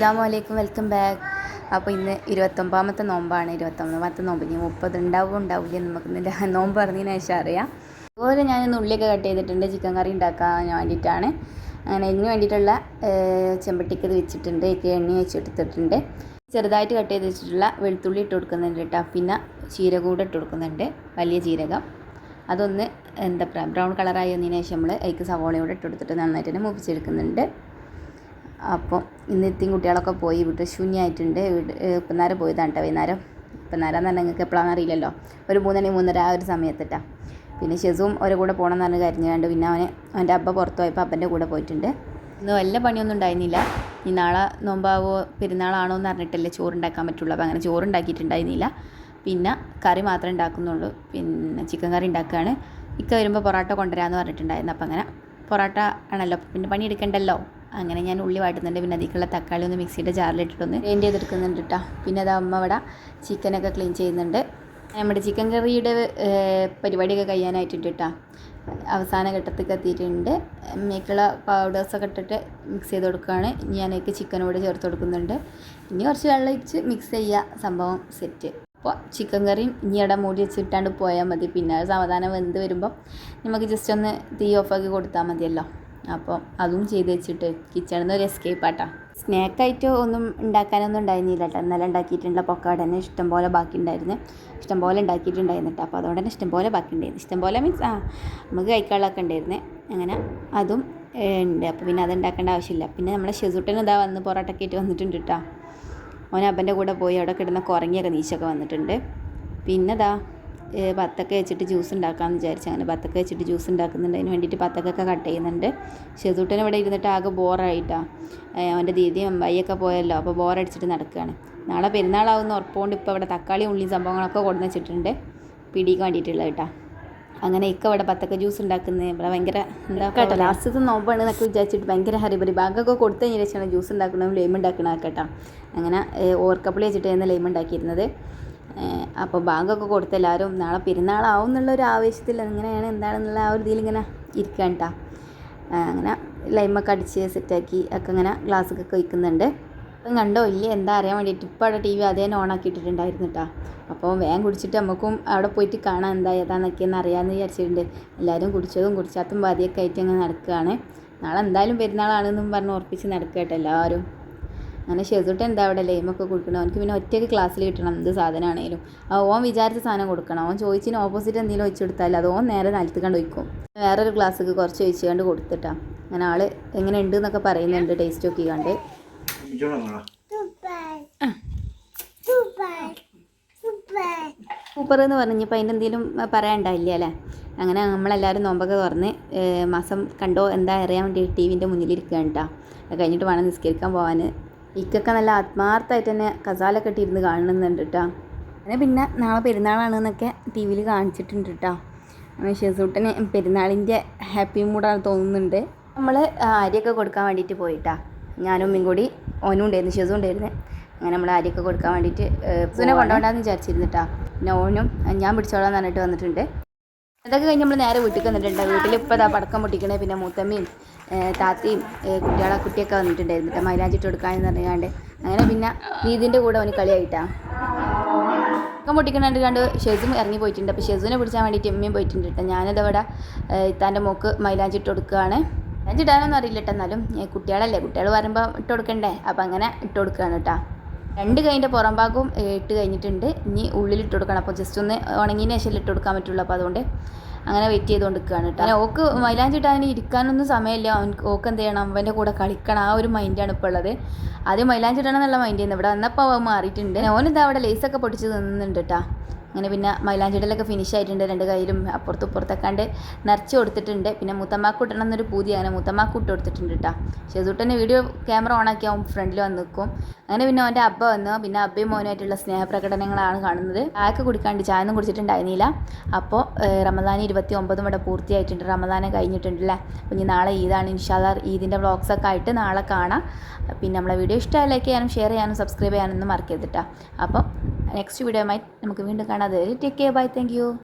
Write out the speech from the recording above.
അസ്സാം വലൈക്കും welcome back. അപ്പോൾ ഇന്ന് ഇരുപത്തൊമ്പതാമത്തെ നോമ്പാണ്. ഇരുപത്തൊമ്പതാമത്തെ നോമ്പ്. ഇനി മുപ്പത് ഉണ്ടാവും ഉണ്ടാവില്ല നമുക്ക് ഇതിന്റെ നോമ്പ് പറഞ്ഞതിന് ശേഷം അറിയാം. അതുപോലെ ഞാൻ ഇന്ന് ഉള്ളിയൊക്കെ കട്ട് ചെയ്തിട്ടുണ്ട്. ചിക്കൻ കറി ഉണ്ടാക്കാൻ വേണ്ടിയിട്ടാണ്. അങ്ങനെ ഇതിന് വേണ്ടിയിട്ടുള്ള ചെമ്പട്ടിക്ക് ഇത് വെച്ചിട്ടുണ്ട്. എണ്ണ വെച്ചെടുത്തിട്ടുണ്ട്. ചെറുതായിട്ട് കട്ട് ചെയ്ത് വെച്ചിട്ടുള്ള വെളുത്തുള്ളി ഇട്ട് കൊടുക്കുന്നുണ്ട് കേട്ടോ. പിന്നെ ചീര കൂടെ ഇട്ട് കൊടുക്കുന്നുണ്ട്. വലിയ ജീരകം. അതൊന്ന് എന്താ പറയുക ബ്രൗൺ കളറായി വന്നതിന് ശേഷം നമ്മൾ അതിക്ക് സവോളയോടെ ഇട്ട് കൊടുത്തിട്ട് നന്നായിട്ട് തന്നെ മൂപ്പിച്ചെടുക്കുന്നുണ്ട്. അപ്പം ഇന്ന് ഇത്തിയും കുട്ടികളൊക്കെ പോയി വിട്ട് ശൂന്യമായിട്ടുണ്ട് വീട് ഇപ്പം നേരം പോയതാണ് കേട്ടോ വൈകുന്നേരം. ഇപ്പം നേരം എന്ന് പറഞ്ഞാൽ നിങ്ങൾക്ക് എപ്പോഴാണെന്ന് അറിയില്ലല്ലോ. ഒരു മൂന്നണി മൂന്നര ആ ഒരു സമയത്തിട്ടാ. പിന്നെ ഷെസും ഒരു കൂടെ പോകണം എന്ന് പറഞ്ഞ് കരഞ്ഞുകൊണ്ട് പിന്നെ അവനെ അവന്റെ അബ്ബ പുറത്ത് പോയപ്പോൾ അപ്പന്റെ കൂടെ പോയിട്ടുണ്ട്. ഇന്ന് വല്ല പണിയൊന്നും ഉണ്ടായിരുന്നില്ല. ഈ നാളെ നോമ്പാവോ പെരുന്നാളാണോ എന്ന് പറഞ്ഞിട്ടല്ലേ ചോറുണ്ടാക്കാൻ പറ്റുള്ളൂ. അപ്പോൾ അങ്ങനെ ചോറുണ്ടാക്കിയിട്ടുണ്ടായിരുന്നില്ല. പിന്നെ കറി മാത്രമേ ഉണ്ടാക്കുന്നുള്ളൂ. പിന്നെ ചിക്കൻ കറി ഉണ്ടാക്കുകയാണ്. ഇക്ക വരുമ്പോൾ പൊറോട്ട കൊണ്ടുവരാമെന്ന് പറഞ്ഞിട്ടുണ്ടായിരുന്നു. അപ്പോൾ അങ്ങനെ പൊറോട്ട ആണല്ലോ. പിന്നെ പണിയെടുക്കണ്ടല്ലോ. അങ്ങനെ ഞാൻ ഉള്ളി വാട്ടുന്നുണ്ട്. പിന്നെ അതിലേക്കുള്ള തക്കാളി ഒന്ന് മിക്സിയുടെ ജാറിലിട്ടിട്ടൊന്ന് ഗ്രൈൻഡ് ചെയ്തെടുക്കുന്നുണ്ട് കേട്ടോ പിന്നെ അത് അമ്മ അവിടെ ചിക്കനൊക്കെ ക്ലീൻ ചെയ്യുന്നുണ്ട്. നമ്മുടെ ചിക്കൻ കറിയുടെ പരിപാടിയൊക്കെ കഴിയാനായിട്ടുണ്ട് കേട്ടോ അവസാന ഘട്ടത്തിൽ എത്തിയിട്ടുണ്ട്. മേക്കുള്ള പൗഡേഴ്സൊക്കെ ഇട്ടിട്ട് മിക്സ് ചെയ്ത് കൊടുക്കുകയാണ്. ഇനി ഞാനേക്ക് ചിക്കനോട് ചേർത്ത് കൊടുക്കുന്നുണ്ട്. ഇനി കുറച്ച് വെള്ളം ഒഴിച്ച് മിക്സ് ചെയ്യുക സംഭവം സെറ്റ് അപ്പോൾ ചിക്കൻ കറിയും ഇനി അവിടെ മൂടി വെച്ചിട്ടാണ്ട് പോയാൽ മതി. പിന്നെ അത് സാവധാനം വെന്ത് വരുമ്പം നമുക്ക് ജസ്റ്റ് ഒന്ന് തീ ഓഫാക്കി കൊടുത്താൽ മതിയല്ലോ. അപ്പോൾ അതും ചെയ്ത് വെച്ചിട്ട് കിച്ചണിൽ നിന്ന് ഒരു എസ്കേപ്പ് ആട്ടാ. സ്നാക്കായിട്ട് ഒന്നും ഉണ്ടാക്കാനൊന്നും ഉണ്ടായിരുന്നില്ല കേട്ടോ ഇന്നലെ ഉണ്ടാക്കിയിട്ടുള്ള പൊക്കാട തന്നെ ഇഷ്ടംപോലെ ബാക്കി ഉണ്ടായിരുന്നു. ഇഷ്ടംപോലെ ഉണ്ടാക്കിയിട്ടുണ്ടായിരുന്നു കേട്ടോ അപ്പോൾ അതുകൊണ്ട് തന്നെ ഇഷ്ടംപോലെ ബാക്കി ഉണ്ടായിരുന്നു. ഇഷ്ടംപോലെ മീൻസ് ആ നമുക്ക് കഴിക്കാനുള്ളതൊക്കെ ഉണ്ടായിരുന്നു. അങ്ങനെ അതും ഉണ്ട്. അപ്പോൾ പിന്നെ അത് ഉണ്ടാക്കേണ്ട ആവശ്യമില്ല. പിന്നെ നമ്മുടെ ഷെസുട്ടൻ ഇതാ വന്ന് പൊറോട്ടൊക്കെ ആയിട്ട് വന്നിട്ടുണ്ട് കേട്ടോ അവൻ അപ്പന്റെ കൂടെ പോയി അവിടെ കിടന്ന കുറങ്ങിയൊക്കെ നീശൊക്കെ വന്നിട്ടുണ്ട്. പിന്നെ ഏ, ബത്തൊക്കെ വെച്ചിട്ട് ജ്യൂസ് ഉണ്ടാക്കാമെന്ന് വിചാരിച്ചു അങ്ങനെ ബത്തൊക്കെ വെച്ചിട്ട് ജ്യൂസ് ഉണ്ടാക്കുന്നുണ്ട്. അതിന് വേണ്ടിയിട്ട് ബത്തക്കൊക്കെ കട്ട് ചെയ്യുന്നുണ്ട്. ഷെസൂട്ടൻ ഇവിടെ ഇരുന്നിട്ട് ആകെ ബോറായിട്ടാണ് അവന്റെ ദീദിയും അമ്മായിയൊക്കെ പോയല്ലോ അപ്പോൾ ബോറടിച്ചിട്ട് നടക്കുകയാണ് നാളെ പെരുന്നാളാവുന്ന ഉറപ്പുകൊണ്ട് ഇപ്പോൾ ഇവിടെ തക്കാളി ഉള്ളി സംഭവങ്ങളൊക്കെ കൊടുന്ന് വെച്ചിട്ടുണ്ട്. പിടിക്ക് വേണ്ടിയിട്ടുള്ള കേട്ടോ. അങ്ങനെ ഇക്ക ഇവിടെ പത്തക്ക ജ്യൂസ് ഉണ്ടാക്കുന്നത് ഇവിടെ ഭയങ്കര എന്താ കേട്ടോ ലാസ്റ്റത്തെ നോമ്പാണ് എന്നൊക്കെ വിചാരിച്ചിട്ട് ഭയങ്കര ഹരിപരി ബാഗൊക്കെ കൊടുത്ത ശേഷമാണ് ജ്യൂസ് ഉണ്ടാക്കണതും ലൈം കേട്ടോ. അങ്ങനെ ഓർക്കപ്പിളി വെച്ചിട്ടായിരുന്നു ലൈം ഉണ്ടാക്കിയിരുന്നത്. അപ്പോൾ ബാങ്കൊക്കെ കൊടുത്ത് എല്ലാവരും നാളെ പെരുന്നാളാവും എന്നുള്ള ഒരു ആവേശത്തിൽ എങ്ങനെയാണ് എന്താണെന്നുള്ള ആ ഒരു ഇതിൽ ഇങ്ങനെ ഇരിക്കാൻ കേട്ടോ അങ്ങനെ ലൈമൊക്കെ അടിച്ച് സെറ്റാക്കി ഒക്കെ ഇങ്ങനെ ഗ്ലാസ്സൊക്കെ വയ്ക്കുന്നുണ്ട് അപ്പം കണ്ടോ ഇല്ല എന്താ അറിയാൻ വേണ്ടിയിട്ട് ഇപ്പോൾ അവിടെ ടി വി അതേ ഓൺ ആക്കിയിട്ടിട്ടുണ്ടായിരുന്നു കേട്ടോ അപ്പോൾ വേഗം കുടിച്ചിട്ട് നമുക്കും അവിടെ പോയിട്ട് കാണാം എന്താ ഏതാണെന്നൊക്കെയെന്ന് അറിയാമെന്ന് വിചാരിച്ചിട്ടുണ്ട്. എല്ലാവരും കുടിച്ചതും കുടിച്ചാത്തും ബാധിയൊക്കെ ആയിട്ട് അങ്ങനെ നടക്കുകയാണ്. നാളെ എന്തായാലും പെരുന്നാളാണെന്നും പറഞ്ഞ് ഉറപ്പിച്ച് നടക്കുക കേട്ടോ എല്ലാവരും. അങ്ങനെ ഷെസൂട്ട് എന്താ അവിടെ ലൈമൊക്കെ കൊടുക്കണം? അവനക്ക് പിന്നെ ഒറ്റയ്ക്ക് ക്ലാസ്സിൽ കിട്ടണം എന്ത് സാധനമാണേലും ആ ഓൻ വിചാരിച്ച സാധനം കൊടുക്കണം. ഓൻ ചോദിച്ചിന് ഓപ്പോസിറ്റ് എന്തെങ്കിലും ഒഴിച്ചു കൊടുത്താൽ അത് ഓൻ നേരെ നിലത്ത് കണ്ട് വയ്ക്കും വേറൊരു ക്ലാസ്സിക്ക് കുറച്ച് ഒഴിച്ച് കണ്ട് കൊടുത്തിട്ടാ. അങ്ങനെ ആൾ എങ്ങനെ ഉണ്ട് എന്നൊക്കെ പറയുന്നുണ്ട് ടേസ്റ്റ് നോക്കി കണ്ട്. സൂപ്പർ എന്ന് പറഞ്ഞപ്പോൾ അതിന്റെ എന്തെങ്കിലും പറയാനുണ്ടായില്ല അല്ലേ? അങ്ങനെ നമ്മളെല്ലാവരും നോമ്പൊക്കെ തുറന്ന് മാസം കണ്ടോ എന്താ അറിയാൻ വേണ്ടി ടി വിന്റെ മുന്നിലിരിക്കുകയാണ് കേട്ടോ അത് കഴിഞ്ഞിട്ട് വേണം നിസ്കരിക്കാൻ പോകാൻ ഇക്കൊക്കെ നല്ല ആത്മാർത്ഥമായിട്ട് തന്നെ കസാലൊക്കെ ഇട്ടിരുന്ന് കാണുന്നുണ്ട് കേട്ടോ അങ്ങനെ പിന്നെ നാളെ പെരുന്നാളാണെന്നൊക്കെ ടി വിയിൽ കാണിച്ചിട്ടുണ്ട് കേട്ടോ ഷെസൂട്ടന് പെരുന്നാളിന്റെ ഹാപ്പി മൂഡാണ് തോന്നുന്നുണ്ട്. നമ്മൾ അരിയൊക്കെ കൊടുക്കാൻ വേണ്ടിയിട്ട് പോയിട്ടാ. ഞാനും ഉമ്മയും കൂടി ഓനും ഉണ്ടായിരുന്നു ഷെസും ഉണ്ടായിരുന്നു. അങ്ങനെ നമ്മൾ അരിയൊക്കെ കൊടുക്കാൻ വേണ്ടിയിട്ട് സുനെ കൊണ്ടുപോകണ്ടെന്ന് വിചാരിച്ചിരുന്നിട്ടാ. പിന്നെ ഓനും ഞാൻ പിടിച്ചോളാം എന്ന് പറഞ്ഞിട്ട് വന്നിട്ടുണ്ട്. അതൊക്കെ കഴിഞ്ഞ് നമ്മൾ നേരെ വീട്ടിൽ വന്നിട്ടുണ്ട്. വീട്ടിൽ ഇപ്പോൾ ഇതാ പടക്കം പൊട്ടിക്കണേ. പിന്നെ മൂത്തമ്മയും താത്തയും കുട്ടികളെ കുട്ടിയൊക്കെ വന്നിട്ടുണ്ടായിരുന്നു. കേട്ടോ മൈലാഞ്ചിട്ട് കൊടുക്കാമെന്ന് പറഞ്ഞാണ്ട് അങ്ങനെ പിന്നെ നീതിന്റെ കൂടെ അവന് കളിയായിട്ടാ. പടക്കം പൊട്ടിക്കണണ്ട് കണ്ട് ഷെസും ഇറങ്ങി പോയിട്ടുണ്ട്. അപ്പോൾ ഷെസുവിനെ പിടിച്ചാൻ വേണ്ടിയിട്ട് എമ്മയും പോയിട്ടുണ്ട് കേട്ടോ. ഞാനിതവിടെ താന്റെ മോക്ക് മൈലാഞ്ചി ഇട്ട് കൊടുക്കുകയാണ് മൈലാഞ്ചി ഇടാനൊന്നും അറിയില്ല കേട്ടോ. എന്നാലും കുട്ടികളല്ലേ? കുട്ടികൾ വരുമ്പോൾ ഇട്ട് കൊടുക്കണ്ടേ? അപ്പോൾ അങ്ങനെ ഇട്ട് കൊടുക്കുകയാണ് കേട്ടോ. രണ്ട് കൈന്റെ പുറം ഭാഗവും ഇട്ട് കഴിഞ്ഞിട്ടുണ്ട്. ഇനി ഉള്ളിൽ ഇട്ട് കൊടുക്കണം. അപ്പോൾ ജസ്റ്റ് ഒന്ന് ഉണങ്ങിയതിന് ശേഷം ഇട്ട് കൊടുക്കാൻ പറ്റുള്ളൂ. അപ്പോൾ അതുകൊണ്ട് അങ്ങനെ വെയിറ്റ് ചെയ്തുകൊണ്ട് നിൽക്കുകയാണ് കേട്ടോ ഓക്ക് മൈലാഞ്ചിട്ട് അതിന് ഇരിക്കാനൊന്നും സമയമില്ല. അവൻ ഓക്ക് എന്ത് ചെയ്യണം? അവന്റെ കൂടെ കളിക്കണം. ആ ഒരു മൈൻഡാണ് ഇപ്പോൾ ഉള്ളത്. ആദ്യം മൈലാഞ്ചിട്ടാണെന്നുള്ള മൈൻഡ് ചെയ്യുന്നത് ഇവിടെ വന്നപ്പോൾ മാറിയിട്ടുണ്ട്. ഓനിതാ അവിടെ ലേസൊക്കെ പൊട്ടിച്ച് നിന്നുണ്ട് കേട്ടോ. അങ്ങനെ പിന്നെ മൈലാഞ്ചിടലൊക്കെ ഫിനിഷ് ആയിട്ടുണ്ട് രണ്ട് കയ്യിലും അപ്പുറത്തും ഇപ്പുറത്തൊക്കെ നിറച്ച് കൊടുത്തിട്ടുണ്ട്. പിന്നെ മുത്തമാക്കൂട്ടണം എന്നൊരു പൂതി അങ്ങനെ മുത്തമ്മാക്ക് കൊടുത്തിട്ടുണ്ട് കേട്ടോ ഷെസൂട്ടനെ വീഡിയോ ക്യാമറ ഓൺ ആക്കി അവൻ ഫ്രണ്ടിൽ വന്ന് നിൽക്കും അങ്ങനെ പിന്നെ അവന്റെ അബ്ബ വന്നു. പിന്നെ അബ്ബയും മോനുമായിട്ടുള്ള സ്നേഹപ്രകടനങ്ങളാണ് കാണുന്നത്. ചായക്ക് കുടിക്കാണ്ട് ചായ ഒന്നും കുടിച്ചിട്ടുണ്ടായിരുന്നില്ല. അപ്പോൾ റമദാൻ ഇരുപത്തി ഒമ്പതും ഇവിടെ പൂർത്തിയായിട്ടുണ്ട്. റമദാനെ കഴിഞ്ഞിട്ടുണ്ടല്ലേ അപ്പോൾ ഇനി നാളെ ഈദാണ്. ഇൻഷാദാർ ഈദിന്റെ വ്ളോഗ്സൊക്കെ ആയിട്ട് നാളെ കാണാം. പിന്നെ നമ്മളെ വീഡിയോ ഇഷ്ടമായി ലൈക്ക് ചെയ്യാനും ഷെയർ ചെയ്യാനും സബ്സ്ക്രൈബ് ചെയ്യാനൊന്നും കേട്ടോ അപ്പം നെക്സ്റ്റ് വീഡിയോയുമായി നമുക്ക് വീണ്ടും കാണാതെ take care bye thank you